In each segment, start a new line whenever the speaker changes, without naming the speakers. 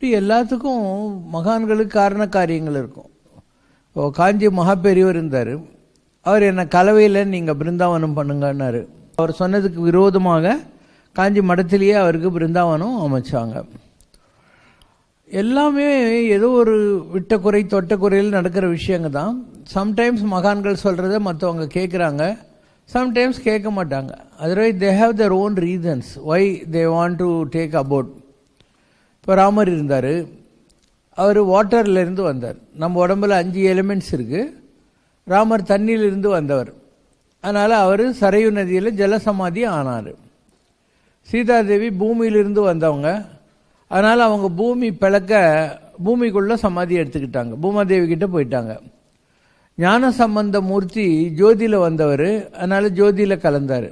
இப்படி எல்லாத்துக்கும் மகான்களுக்கு காரண காரியங்கள் இருக்கும். இப்போ காஞ்சி மகாபெரியவர் இருந்தார். அவர் என்ன கலவையில் நீங்கள் பிருந்தாவனம் பண்ணுங்கன்னாரு. அவர் சொன்னதுக்கு விரோதமாக காஞ்சி மடத்திலேயே அவருக்கு பிருந்தாவனம் அமைச்சாங்க. எல்லாமே ஏதோ ஒரு விட்ட குறை தொட்ட குறையில் நடக்கிற விஷயங்க தான். சம்டைம்ஸ் மகான்கள் சொல்கிறத மற்றவங்க கேட்குறாங்க சம்டைம்ஸ் கேட்க மாட்டாங்க. Otherwise they have their own reasons why they want to take about இப்போ ராமர் இருந்தார். அவர் வாட்டர்லேருந்து வந்தார். நம்ம உடம்புல அஞ்சு எலிமெண்ட்ஸ் இருக்குது ராமர் தண்ணியிலிருந்து வந்தவர். அதனால் அவர் சரையு நதியில் ஜலசமாதி ஆனார். சீதாதேவி பூமியிலிருந்து வந்தவங்க. அதனால் அவங்க பூமி பிளக்க பூமிக்குள்ளே சமாதி எடுத்துக்கிட்டாங்க. பூமாதேவி கிட்ட போயிட்டாங்க. ஞான சம்பந்த மூர்த்தி ஜோதியில் வந்தவர். அதனால் ஜோதியில் கலந்தார்.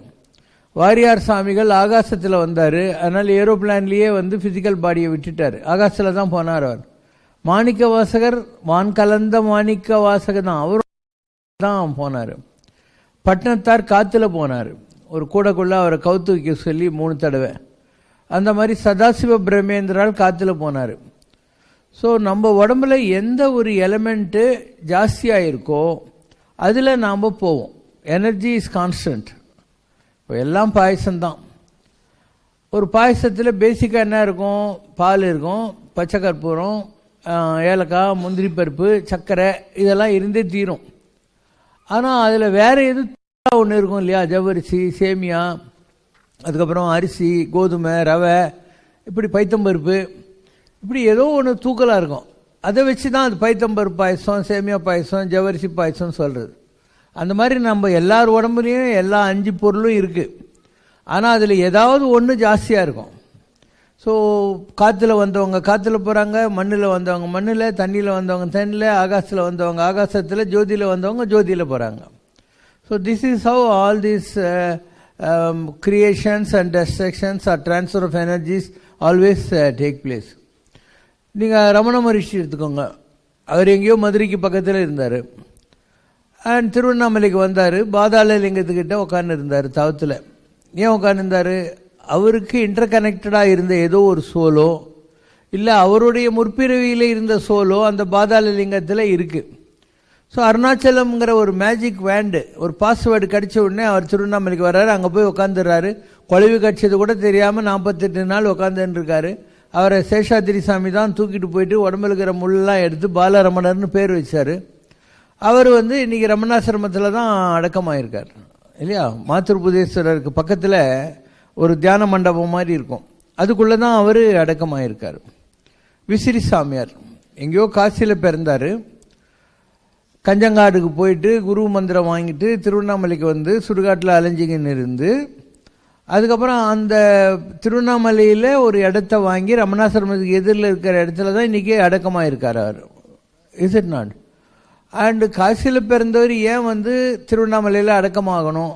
வாரியார் சாமிகள் ஆகாசத்தில் வந்தார். அதனால் ஏரோப்ளான்லேயே வந்து ஃபிசிக்கல் பாடியை விட்டுட்டார். ஆகாசத்தில் தான் போனார் அவர். மாணிக்க வாசகர் வான் கலந்த மாணிக்க வாசகர் தான். அவரும் தான் போனார். பட்டணத்தார் காற்றுல போனார். ஒரு கூடக்குள்ளே அவரை கவுத்து வைக்க சொல்லி மூணு தடவை. அந்த மாதிரி சதாசிவ பிரம்மேந்திரால் காற்றுல போனார். ஸோ நம்ம உடம்புல எந்த ஒரு எலமெண்ட்டு ஜாஸ்தியாக இருக்கோ அதில் நாம் போவோம். எனர்ஜி இஸ் கான்ஸ்டன்ட் இப்போ எல்லாம் பாயசம்தான். ஒரு பாயசத்தில் பேசிக்காக என்ன இருக்கும்? பால் இருக்கும் பச்சை கற்பூரம் ஏலக்காய் முந்திரி பருப்பு சர்க்கரை இதெல்லாம் இருந்தே தீரும். ஆனால் அதில் வேறு எது ஒன்று இருக்கும் இல்லையா? ஜவ்வரிசி சேமியா அதுக்கப்புறம் அரிசி கோதுமை ரவை இப்படி பைத்தம்பருப்பு இப்படி ஏதோ ஒன்று தூக்கலாக இருக்கும். அதை வச்சு தான் அது பைத்தம்பருப்பு பாயசம் சேமியா பாயசம் ஜவ்வரிசி பாயசம்னு சொல்கிறது அந்த மாதிரி நம்ம எல்லார் உடம்புலையும் எல்லா அஞ்சு பொருளும் இருக்குது ஆனால் அதில் ஏதாவது ஒன்று ஜாஸ்தியாக இருக்கும். ஸோ காற்றுல வந்தவங்க காற்றுல போகிறாங்க மண்ணில் வந்தவங்க மண்ணில் தண்ணியில் வந்தவங்க தண்ணியில் ஆகாசத்தில் வந்தவங்க ஆகாசத்தில் ஜோதியில் வந்தவங்க ஜோதியில் போகிறாங்க so this is how all these creations and destructions are transfer of energies always take place நீங்கள் ரமண மகரிஷி எடுத்துக்கோங்க. அவர் எங்கேயோ மதுரைக்கு பக்கத்தில் இருந்தார். அண்ட் திருவண்ணாமலைக்கு வந்தார். பாதாள லிங்கத்துக்கிட்ட உட்கார்ந்து இருந்தார் தவத்தில். ஏன் உட்காந்துருந்தார் அவருக்கு இன்டர் கனெக்டடாக இருந்த ஏதோ ஒரு சோலோ இல்லை அவருடைய முற்பிறவியில் இருந்த சோலோ அந்த பாதாள லிங்கத்தில் இருக்குது ஸோ அருணாச்சலம்ங்கிற ஒரு மேஜிக் வேண்டு ஒரு பாஸ்வேர்டு கடித்த உடனே அவர் திருவண்ணாமலைக்கு வர்றாரு. அங்கே போய் உட்காந்துடுறாரு குழவி கடிச்சது கூட தெரியாமல் நாற்பத்தெட்டு நாள் உட்காந்துருக்காரு அவரை சேஷாத்திரி சாமி தான் தூக்கிட்டு போயிட்டு உடம்புல இருக்கிற முள்ளெல்லாம் எடுத்து பாலரமணர்னு பேர் வச்சார். அவர் வந்து இன்றைக்கி ரமணாசிரமத்தில் தான் அடக்கமாயிருக்கார். இல்லையா? மாத்திருபுதேஸ்வரருக்கு பக்கத்தில் ஒரு தியான மண்டபம் மாதிரி இருக்கும். அதுக்குள்ளே தான் அவர் அடக்கமாயிருக்கார். விசிறி சாமியார் எங்கேயோ காசியில் பிறந்தார். கஞ்சங்காடுக்கு போயிட்டு குரு மந்திரம் வாங்கிட்டு திருவண்ணாமலைக்கு வந்து சுடுகாட்டில் அலைஞ்சிங்கன்னு இருந்து அதுக்கப்புறம் அந்த திருவண்ணாமலையில் ஒரு இடத்த வாங்கி ரமணாசிரமத்துக்கு எதிரில் இருக்கிற இடத்துல தான் இன்றைக்கி அடக்கமாக இருக்கார் அவர். இஸ் இட் நாட் அண்டு காசியில் பிறந்தவர் ஏன் வந்து திருவண்ணாமலையில் அடக்கமாகணும்?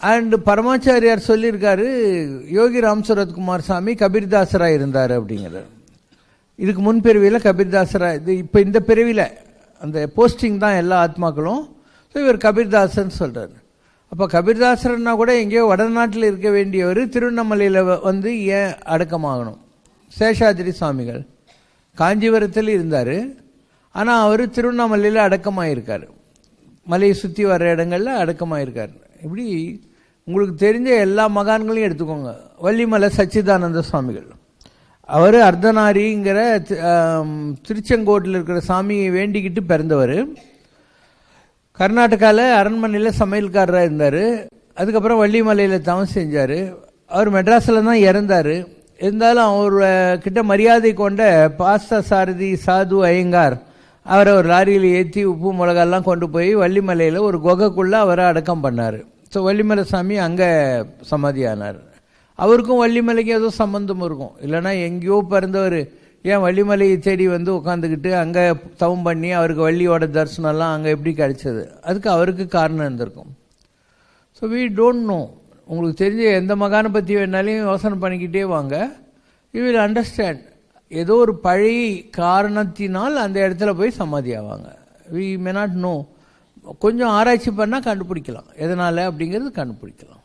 அண்டு பரமாச்சாரியார் சொல்லியிருக்காரு யோகி ராம் சரத்குமார் சாமி கபீர்தாசராக இருந்தார் அப்படிங்கிறார் இதுக்கு முன் பிறவியில் கபீர்தாசரா இது இப்போ இந்த பிறவியில் அந்த போஸ்டிங் தான் எல்லா ஆத்மாக்களும். ஸோ இவர் கபீர்தாசன் சொல்கிறார் அப்போ கபீர்தாசர்னா கூட எங்கேயோ வடநாட்டில் இருக்க வேண்டியவர் திருவண்ணாமலையில் வந்து ஏன் அடக்கமாகணும்? சேஷாதிரி சுவாமிகள் காஞ்சிபுரத்தில் இருந்தார். ஆனால் அவர் திருவண்ணாமலையில் அடக்கமாயிருக்கார். மலையை சுற்றி வர்ற இடங்களில் அடக்கமாயிருக்கார். இப்படி உங்களுக்கு தெரிஞ்ச எல்லா மகான்களையும் எடுத்துக்கோங்க. வள்ளிமலை சச்சிதானந்த சுவாமிகள். அவர் அர்த்தநாரிங்கிற தி- திருச்செங்கோட்டில் இருக்கிற சாமியை வேண்டிக்கிட்டு பிறந்தவர். கர்நாடகாவில் அரண்மனையில் சமையல்காரராக இருந்தார். அதுக்கப்புறம் வள்ளிமலையில் தவம் செஞ்சார். அவர் மெட்ராஸில் தான் இறந்தார். இருந்தாலும் அவர் கிட்ட மரியாதை கொண்ட பாஸ்தா சாரதி சாது ஐயங்கார் அவரை ஒரு லாரியில் ஏற்றி உப்பு மிளகாலாம் கொண்டு போய் வள்ளிமலையில் ஒரு குகைக்குள்ளே அவரை அடக்கம் பண்ணார். ஸோ வள்ளிமலை சாமி அங்கே சமாதியானார். அவருக்கும் வள்ளிமலைக்கு ஏதோ சம்பந்தம் இருக்கும். இல்லைன்னா எங்கேயோ பிறந்தவர். ஏன் வள்ளிமலையை தேடி வந்து உட்காந்துக்கிட்டு அங்கே தவம் பண்ணி அவருக்கு வள்ளியோட தரிசனம்லாம் அங்கே எப்படி கிடைச்சது? அதுக்கு அவருக்கு காரணம் இருந்திருக்கும். ஸோ வி டோன்ட் நோ உங்களுக்கு தெரிஞ்ச எந்த மகானை பற்றி வேணாலையும் யோசனை பண்ணிக்கிட்டே வாங்க. யூ வில் அண்டர்ஸ்டாண்ட் ஏதோ ஒரு பழைய காரணத்தினால் அந்த இடத்துல போய் சமாதி ஆவாங்க. வி மே நாட் நோ கொஞ்சம் ஆராய்ச்சி பண்ணால் கண்டுபிடிக்கலாம். எதனால்? அப்படிங்கிறது கண்டுபிடிக்கலாம்.